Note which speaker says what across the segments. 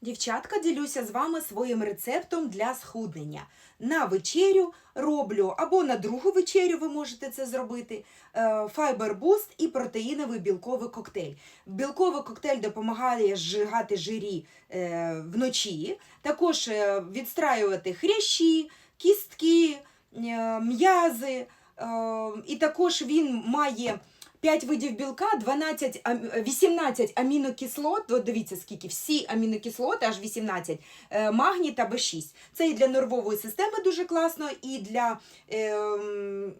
Speaker 1: Дівчатка, ділюся з вами своїм рецептом для схуднення. На вечерю роблю або на другу вечерю ви можете це зробити. Boost і протеїновий білковий коктейль. Білковий коктейль допомагає зжигати жирі е, вночі, також е, відстраювати хрящі, кістки, е, м'язи. І також він має 5 видів білка, 12, 18 амінокислот, от дивіться скільки, всі амінокислоти, аж 18, е, магній та Б6. Це і для нервової системи дуже класно, і для ем,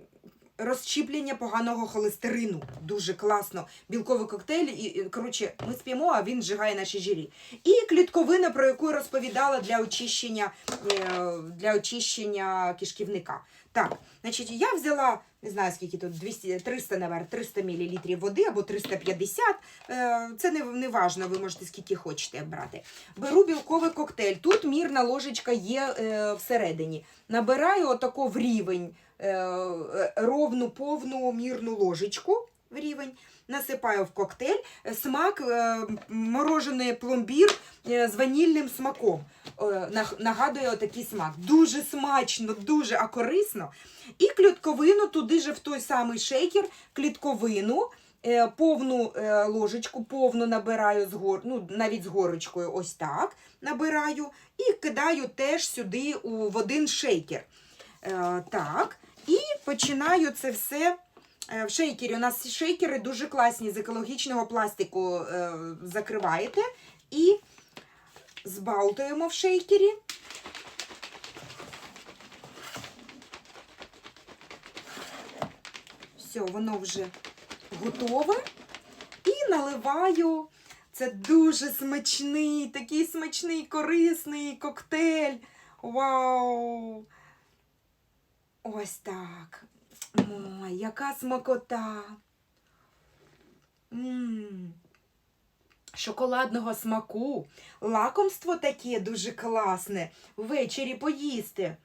Speaker 1: розщіплення поганого холестерину. Дуже класно. Білковий коктейль, і, коротше, ми сп'ємо, а він зжигає наші жирі. І клітковина, про яку я розповідала для очищення, е, для очищення кишківника. Так, значить, я взяла, не знаю скільки тут, 200, 300, наверное, 300 мл води або 350. Е, Це не, не важно, ви можете скільки хочете брати. Беру білковий коктейль. Тут мірна ложечка є е, всередині. Набираю отако в рівень е, е, ровну повну мірну ложечку в рівень. Насипаю в коктейль смак е, морожений пломбір е, з ванільним смаком. Е, наг- Нагадує отакий смак. Дуже смачно, дуже а корисно. І клітковину туди же в той самий шейкер, клітковину, е, повну е, ложечку, повну набираю з гор, ну, навіть з горочкою, ось так набираю, і кидаю теж сюди в один шейкер. Так, і починаю це все. В шейкері у нас шейкери дуже класні з екологічного пластику закриваєте і збалтуємо в шейкері. Все, воно вже готове. І наливаю. Це дуже смачний, такий смачний, корисний коктейль. Вау! Ось так. Ой, яка смакота. м Шоколадного смаку. Лакомство таке дуже класне. Ввечері поїсти.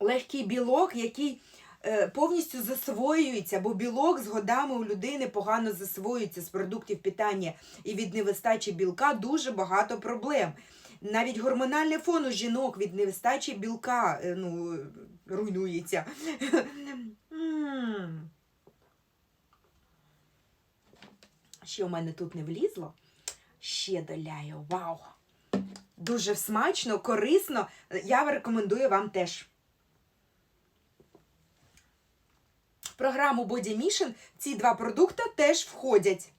Speaker 1: Легкий білок, який е, повністю засвоюється, бо білок з годами у людини погано засвоюється з продуктів питання і від невистачі білка дуже багато проблем. Навіть гормональний фон у жінок від невистачі білка е, ну, руйнується. Ще у мене тут не влізло. Ще доляю. Вау! Дуже смачно, корисно. Я рекомендую вам теж. В програму Body Mission ці два продукти теж входять.